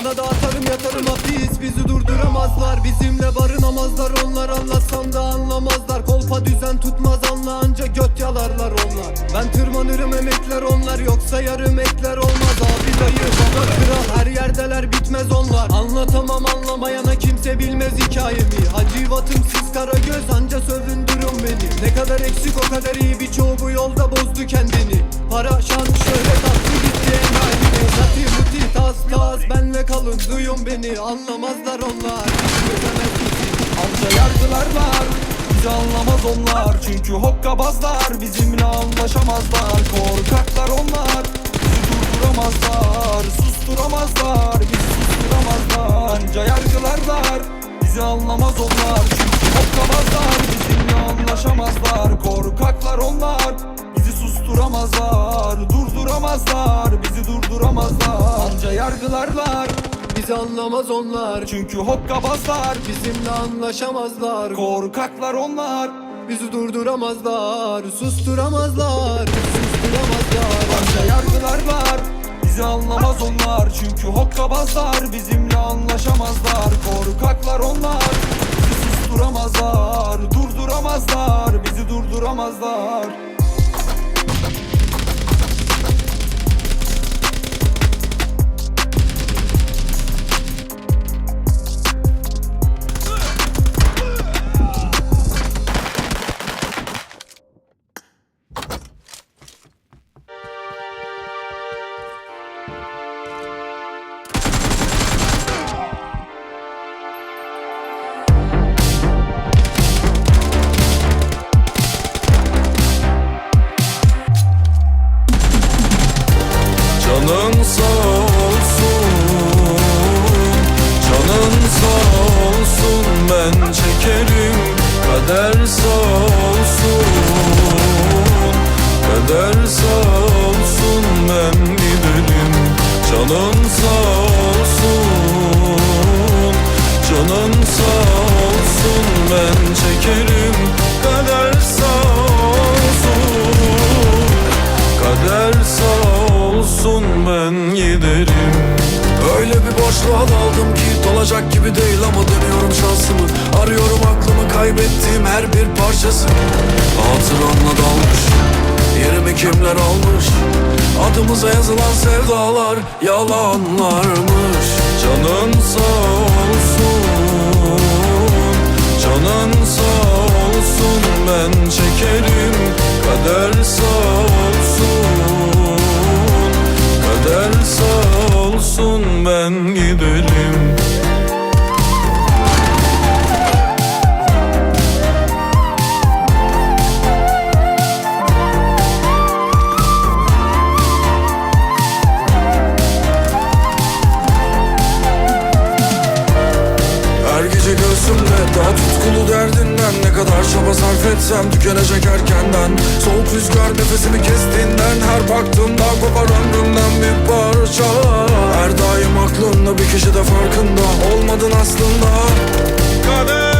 Ona da atarım yatarım hapis. Bizi durduramazlar Bizimle barınamazlar. Onlar anlatsam da anlamazlar. Kolpa düzen tutmaz anla anca göt yalarlar onlar. Ben tırmanırım emekler onlar. Yoksa yarım ekler olmaz. Abi dayı baba kral. Her yerdeler bitmez onlar. Anlatamam anlamayana kimse bilmez hikayemi. Hacivatım siz kara göz anca sövündürün beni. Ne kadar eksik o kadar iyi. Birçoğu bu yolda bozdu kendini. Para şan beni Anlamazlar onlar. Bizi Anca yargılarlar Bizi anlamaz onlar. Çünkü hokkabazlar Bizimle anlaşamazlar. Korkaklar onlar Bizi durduramazlar. Susturamazlar Bizi susturamazlar. Anca yargılarlar Bizi anlamaz onlar. Çünkü hokkabazlar Bizimle anlaşamazlar. Korkaklar onlar Bizi susturamazlar. Durduramazlar Bizi durduramazlar. Anca yargılarlar Bizi anlamaz onlar Çünkü hokkabazlar Bizimle anlaşamazlar Korkaklar onlar. Bizi durduramazlar Susturamazlar Susturamazlar. Anca yargılarlar Bizi anlamaz onlar. Çünkü hokkabazlar Bizimle anlaşamazlar. Korkaklar onlar Bizi susturamazlar. Durduramazlar Bizi durduramazlar sağ olsun Ben giderim. Canın sağ olsun Canın sağ olsun Ben çekerim. Kader sağ olsun Kader sağ olsun ben giderim. Öyle bir boşluğa daldım ki dolacak gibi değil ama dönüyorum şansımı. Arıyorum aklımı kaybettiğim her bir parçası. Hatıramla dalmış Yerimi kimler almış? Adımıza yazılan sevdalar yalanlarmış Canın kadar çaba sarf etsem tükenecek erkenden. Soğuk rüzgar nefesimi kestiğinden Her baktığımda kopar ömrümden bir parça. Her daim aklımda bir kişi de farkında Olmadın aslında. Kader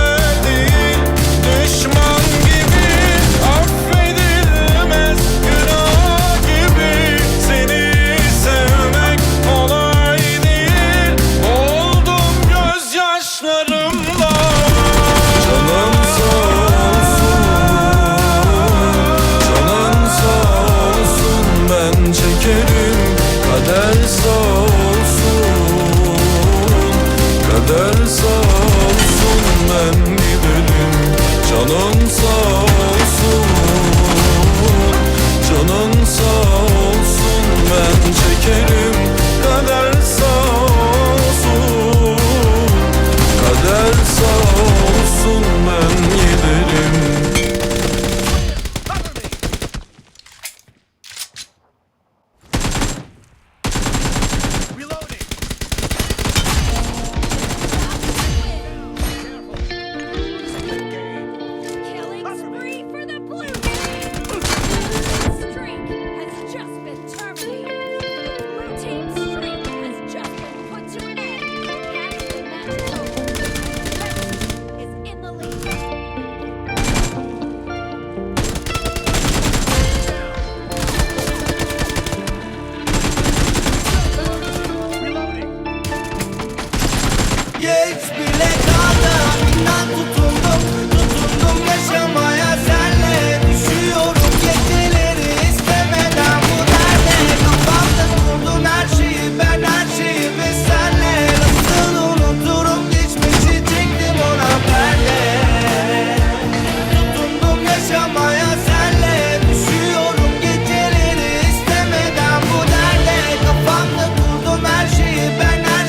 sağ olsun ben gidelim Canım sağ olsun